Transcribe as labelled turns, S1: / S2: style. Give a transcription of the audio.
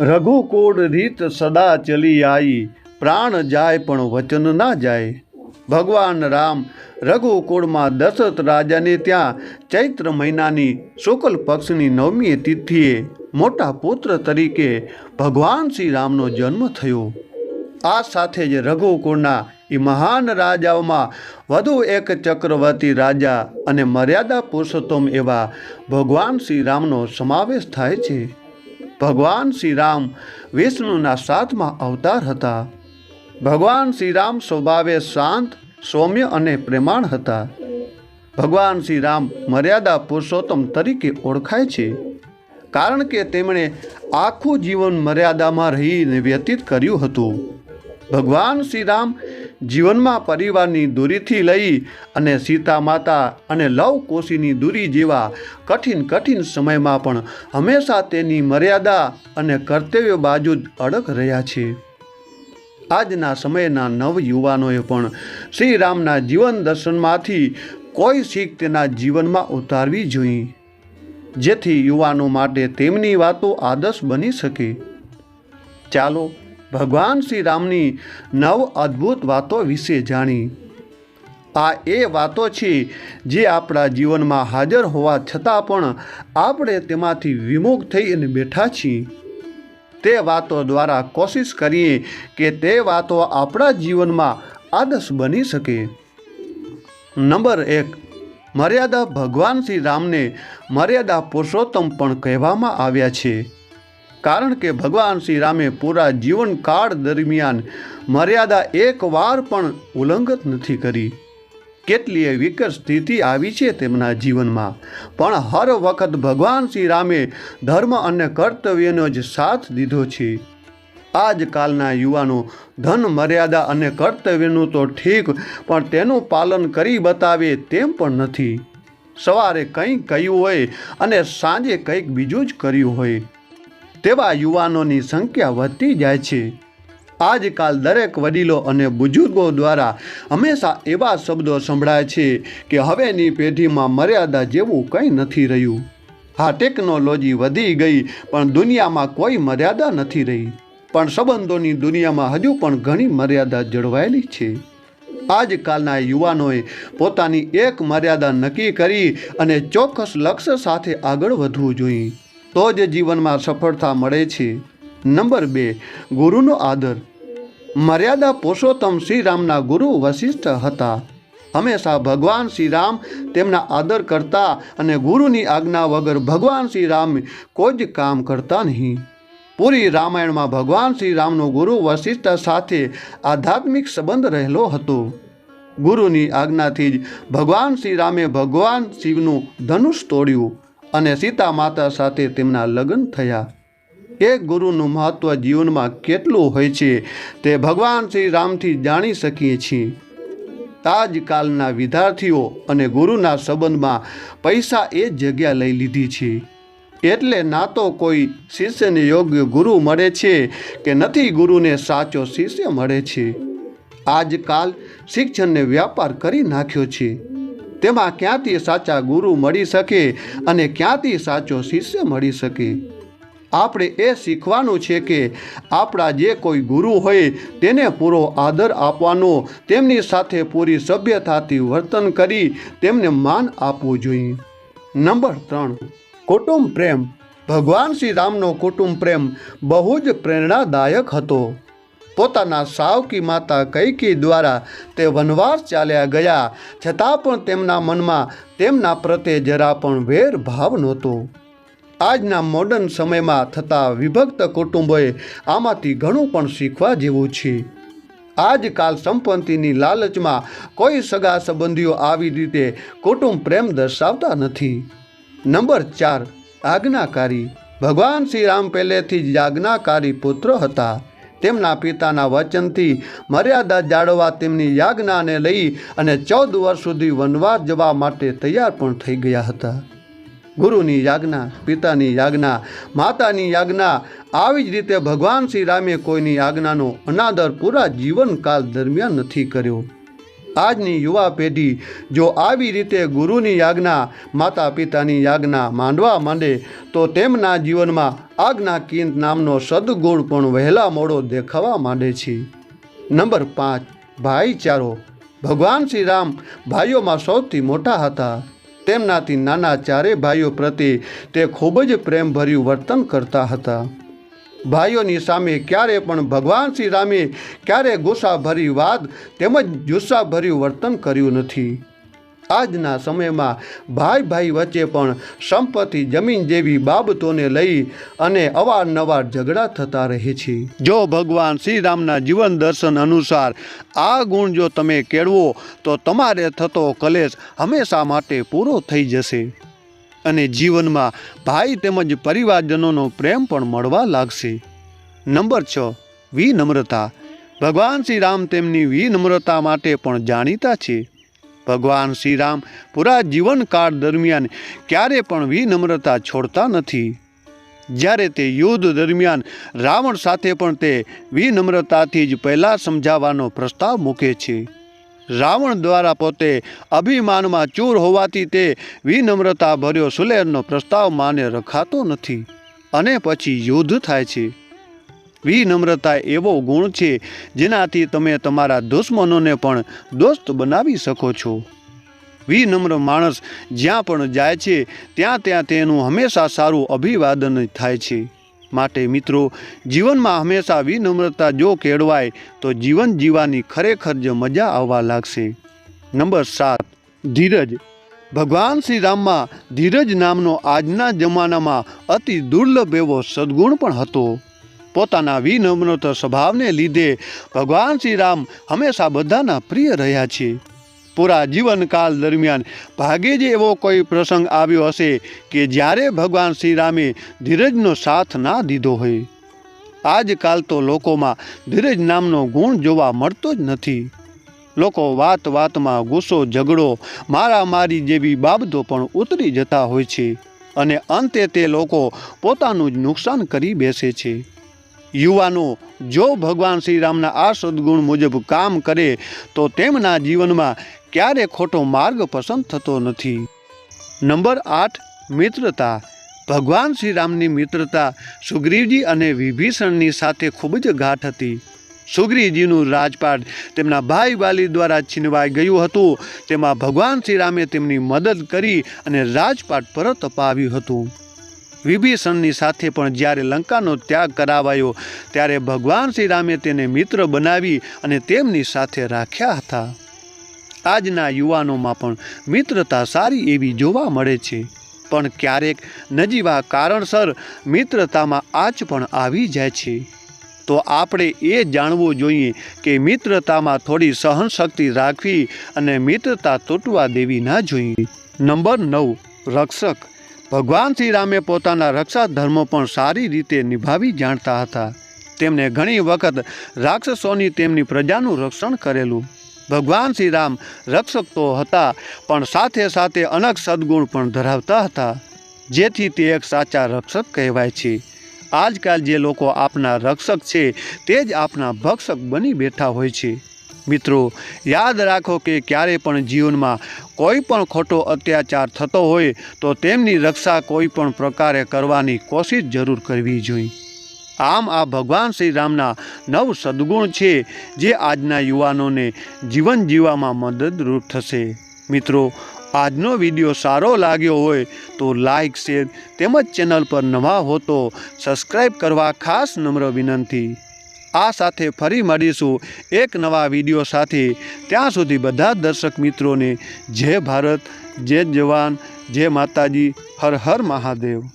S1: રઘુકુળ રીત સદા ચલી આઈ, પ્રાણ જાય પણ વચન ના જાય. ભગવાન રામ રઘુકોળમાં દશરથ રાજાને ત્યાં ચૈત્ર મહિનાની શુક્લ પક્ષની નવમી તિથિએ મોટા પુત્ર તરીકે ભગવાન શ્રી રામનો જન્મ થયો. આ સાથે જ રઘુકુળના એ મહાન રાજાઓમાં વધુ એક ચક્રવર્તી રાજા અને મર્યાદા પુરુષોત્તમ એવા ભગવાન શ્રી રામનો સમાવેશ થાય છે. ભગવાન શ્રી રામ વિષ્ણુના સાતમા અવતાર હતા. ભગવાન શ્રી રામ સ્વભાવે શાંત, સૌમ્ય અને પ્રેમાણ હતા. ભગવાન શ્રી રામ મર્યાદા પુરુષોત્તમ તરીકે ઓળખાય છે. કારણ કે તેમણે આખું જીવન મર્યાદામાં રહીને વ્યતીત કર્યું હતું. ભગવાન શ્રીરામ જીવનમાં પરિવારની દૂરીથી લઈ અને સીતા માતા અને લવ કોશીની દૂરી જેવા કઠિન કઠિન સમયમાં પણ હંમેશા તેની મર્યાદા અને કર્તવ્ય બાજુ જ અડગ રહ્યા છે. આજના સમયના નવયુવાનોએ પણ શ્રી રામના જીવન દર્શનમાંથી કોઈ શીખ તેના જીવનમાં ઉતારવી જોઈએ જેથી યુવાનો માટે તેમની વાતો આદર્શ બની શકે. ચાલો ભગવાન શ્રી રામની નવ અદ્ભુત વાતો વિશે જાણી. આ એ વાતો છે જે આપણા જીવનમાં હાજર હોવા છતાં પણ આપણે તેમાંથી વિમુખ થઈને બેઠા છીએ. તે વાતો દ્વારા કોશિશ કરીએ કે તે વાતો આપણા જીવનમાં આદર્શ બની શકે. નંબર એક, મર્યાદા ભગવાન શ્રી રામને મર્યાદા પુરુષોત્તમ પણ કહેવામાં આવ્યા છે. કારણ કે ભગવાન શ્રી રામે પૂરા જીવનકાળ દરમિયાન મર્યાદા એકવાર પણ ઉલ્લંઘન નથી કરી. કેટલીય વિકટ સ્થિતિ આવી છે તેમના જીવનમાં. પણ હર વખત ભગવાન શ્રી રામે ધર્મ અને કર્તવ્યનો જ સાથ દીધો છે. આજકાલના યુવાનો ધન, મર્યાદા અને કર્તવ્યનું તો ઠીક, પણ તેનું પાલન કરી બતાવે તેમ પણ નથી. સવારે કંઈક કહ્યું હોય અને સાંજે કંઈક બીજું જ કર્યું હોય. તેવા યુવાનોની સંખ્યા વધતી જાય છે. આજકાલ દરેક વડીલો અને બુજુર્ગો દ્વારા હંમેશા એવા શબ્દો સંભળાય છે કે હવેની પેઢીમાં મર્યાદા જેવું કંઈ નથી રહ્યું. હા, ટેકનોલોજી વધી ગઈ, પણ દુનિયામાં કોઈ મર્યાદા નથી રહી. પણ સંબંધોની દુનિયામાં હજુ પણ ઘણી મર્યાદા જળવાયેલી છે. આજકાલના યુવાનોએ પોતાની એક મર્યાદા નક્કી કરી અને ચોક્કસ લક્ષ્ય સાથે આગળ વધવું જોઈએ. તો જ જીવનમાં સફળતા મળે છે. નંબર બે, ગુરુનો આદર. મર્યાદા પુરુષોત્તમ શ્રી રામના ગુરુ વશિષ્ઠ હતા. હંમેશા ભગવાન શ્રી રામ તેમના આદર કરતા અને ગુરુની આજ્ઞા વગર ભગવાન શ્રી રામ કોઈ જ કામ કરતા નહીં. પૂરી રામાયણમાં ભગવાન શ્રી રામનો ગુરુ વશિષ્ઠ સાથે આધ્યાત્મિક સંબંધ રહેલો હતો. ગુરુની આજ્ઞાથી જ ભગવાન શ્રી રામે ભગવાન શિવનું ધનુષ તોડ્યું. અને સીતા માતા સાથે તેમના લગ્ન થયા. એક ગુરુનું મહત્ત્વ જીવનમાં કેટલું હોય છે તે ભગવાન શ્રી રામથી જાણી શકીએ છીએ. આજકાલના વિદ્યાર્થીઓ અને ગુરુના સંબંધમાં પૈસા એ જગ્યા લઈ લીધી છે. એટલે ના તો કોઈ શિષ્યને યોગ્ય ગુરુ મળે છે કે નથી ગુરુને સાચો શિષ્ય મળે છે. આજકાલ શિક્ષણને વ્યાપાર કરી નાખ્યો છે. તેમાં ક્યાંથી સાચા ગુરુ મળી શકે અને ક્યાંથી સાચો શિષ્ય મળી શકે? આપણે એ શીખવાનું છે કે આપણા જે કોઈ ગુરુ હોય તેને પૂરો આદર આપવાનો, તેમની સાથે પૂરી સભ્યતાથી વર્તન કરી તેમને માન આપવું જોઈએ. નંબર ત્રણ, કુટુંબ પ્રેમ. ભગવાન શ્રી રામનો કુટુંબ પ્રેમ બહુ જ પ્રેરણાદાયક હતો. પોતાના સાવકી માતા કૈકી દ્વારા તે વનવાસ ચાલ્યા ગયા. છતાં પણ તેમના મનમાં તેમના પ્રત્યે જરા પણ વેર ભાવ નહોતો. આજના મોડર્ન સમયમાં થતા વિભક્ત કુટુંબોએ આમાંથી ઘણું પણ શીખવા જેવું છે. આજકાલ સંપત્તિની લાલચમાં કોઈ સગા સંબંધીઓ આવી રીતે કુટુંબ પ્રેમ દર્શાવતા નથી. નંબર ચાર, આજ્ઞાકારી. ભગવાન શ્રી રામ પહેલેથી જ આજ્ઞાકારી પુત્ર હતા. તેમના પિતાના વચનથી મર્યાદા જાળવવા તેમની યાજ્ઞાને લઈ અને ચૌદ વર્ષ સુધી વનવાસ જવા માટે તૈયાર પણ થઈ ગયા હતા. ગુરુની યાજ્ઞા, પિતાની યાજ્ઞા, માતાની યાજ્ઞા, આવી જ રીતે ભગવાન શ્રી રામે કોઈની આજ્ઞાનો અનાદર પૂરા જીવનકાળ દરમિયાન નથી કર્યો. આજની યુવા પેઢી જો આવી રીતે ગુરુની યાજ્ઞા માતા પિતાની યાજ્ઞા માંડવા માંડે, તો તેમના જીવનમાં આજ્ઞા કિંત નામનો સદગુણ પણ વહેલા મોડો દેખાવા માંડે છે. નંબર પાંચ, ભાઈચારો. ભગવાન શ્રી રામ ભાઈઓમાં સૌથી મોટા હતા. તેમનાથી નાના ચારે ભાઈઓ પ્રત્યે તે ખૂબ જ પ્રેમભર્યું વર્તન કરતા હતા. ભાઈઓની સામે ક્યારે પણ ભગવાન શ્રી રામે ક્યારે ગુસ્સાભરી વાત તેમજ જુસ્સાભર્યું વર્તન કર્યું નથી. આજના સમયમાં ભાઈ ભાઈ વચ્ચે પણ સંપત્તિ જમીન જેવી બાબતોને લઈ અને અવારનવાર ઝઘડા થતા રહે છે. જો ભગવાન શ્રી રામના જીવન દર્શન અનુસાર આ ગુણ જો તમે કેળવો, તો તમારે થતો કલેશ હંમેશા માટે પૂરો થઈ જશે. અને જીવનમાં ભાઈ તેમજ પરિવારજનોનો પ્રેમ પણ મળવા લાગશે. નંબર છ, વિનમ્રતા. ભગવાન શ્રી રામ તેમની વિનમ્રતા માટે પણ જાણીતા છે. ભગવાન શ્રી રામ પૂરા જીવનકાળ દરમિયાન ક્યારે પણ વિનમ્રતા છોડતા નથી. જ્યારે તે યુદ્ધ દરમિયાન રાવણ સાથે પણ તે વિનમ્રતાથી જ પહેલાં સમજાવવાનો પ્રસ્તાવ મૂકે છે. રાવણ દ્વારા પોતે અભિમાનમાં ચૂર હોવાથી તે વિનમ્રતા ભર્યો સુલેરનો પ્રસ્તાવ માને રખાતો નથી અને પછી યુદ્ધ થાય છે. વિનમ્રતા એવો ગુણ છે જેનાથી તમે તમારા દુશ્મનોને પણ દોસ્ત બનાવી શકો છો. વિનમ્ર માણસ જ્યાં પણ જાય છે, ત્યાં ત્યાં તેનું હંમેશા સારું અભિવાદન થાય છે. માટે મિત્રો, જીવનમાં હંમેશા વિનમ્રતા જો કેળવાય, તો જીવન જીવવાની ખરેખર જ મજા આવવા લાગશે. નંબર સાત, ધીરજ. ભગવાન શ્રી રામમાં ધીરજ નામનો આજના જમાનામાં અતિ દુર્લભ એવો સદગુણ પણ હતો. પોતાના વિનમ્રત સ્વભાવને લીધે ભગવાન શ્રી રામ હંમેશા બધાના પ્રિય રહ્યા છે. પૂરા જીવનકાળ દરમિયાન. ભાગ્યે જ એવો કોઈ પ્રસંગ આવ્યો હશે કે જ્યારે ભગવાન શ્રી રામે ધીરજનો સાથ ના દીધો હોય. આજકાલ તો લોકોમાં ધીરજ નામનો ગુણ જોવા મળતો જ નથી. લોકો વાત વાતમાં ગુસ્સો, ઝઘડો મારામારી જેવી બાબતો પણ ઉતરી જતા હોય છે અને અંતે તે લોકો પોતાનું જ નુકસાન કરી બેસે છે. યુવાનો, જો ભગવાન શ્રી રામના આ સદગુણ મુજબ કામ કરે, તો તેમના જીવનમાં ક્યારે ખોટો માર્ગ પસંદ થતો નથી. નંબર આઠ, મિત્રતા. ભગવાન શ્રી રામની મિત્રતા સુગ્રીવજી અને વિભીષણની સાથે ખૂબ જ ગાઠ હતી. સુગ્રીવજીનું રાજપાટ તેમના ભાઈ વાલી દ્વારા છીનવાઈ ગયું હતું. તેમાં ભગવાન શ્રી રામે તેમની મદદ કરી અને રાજપાટ પરત અપાવ્યું હતું. વિભીષણની સાથે પણ જ્યારે લંકાનો ત્યાગ કરાવાયો, ત્યારે ભગવાન શ્રી રામે તેને મિત્ર બનાવી અને તેમની સાથે રાખ્યા હતા. આજના યુવાનોમાં પણ મિત્રતા સારી એવી જોવા મળે છે. પણ ક્યારેક નજીવા કારણસર મિત્રતામાં આંચ પણ આવી જાય છે. તો આપણે એ જાણવું જોઈએ કે મિત્રતામાં થોડી સહનશક્તિ રાખવી અને મિત્રતા તૂટવા દેવી ના જોઈએ. નંબર નવ, રક્ષક. ભગવાન શ્રી રામે પોતાના રક્ષા ધર્મ પણ સારી રીતે નિભાવી જાણતા હતા. તેમણે ઘણી વખત રાક્ષસોની તેમની પ્રજાનું રક્ષણ કરેલું. ભગવાન શ્રી રામ રક્ષક તો હતા, પણ સાથે સાથે અનેક સદગુણ પણ ધરાવતા હતા, જેથી તે એક સાચા રક્ષક કહેવાય છે. આજકાલ જે લોકો આપના રક્ષક છે, તે જ આપના ભક્ષક બની બેઠા હોય છે. મિત્રો, યાદ રાખો કે ક્યારે પણ જીવનમાં કોઈ પણ ખોટો અત્યાચાર થતો હોય, તો તેમની રક્ષા કોઈ પણ પ્રકારે કરવાની કોશિશ જરૂર કરવી જોઈએ. આમ આ ભગવાન શ્રી રામના નવ સદગુણ છે, જે આજના યુવાનોને જીવન જીવવામાં મદદરૂપ થશે. મિત્રો, આજનો વીડિયો સારો લાગ્યો હોય તો લાઈક, શેર તેમજ ચેનલ પર નવા હો તો સબસ્ક્રાઈબ કરવા ખાસ નમ્ર વિનંતી. આ સાથે ફરી મળીશું એક નવા વીડિયો સાથે. ત્યાં સુધી બધા દર્શક મિત્રોને જય ભારત, જય જવાન, જય માતાજી, હર હર મહાદેવ.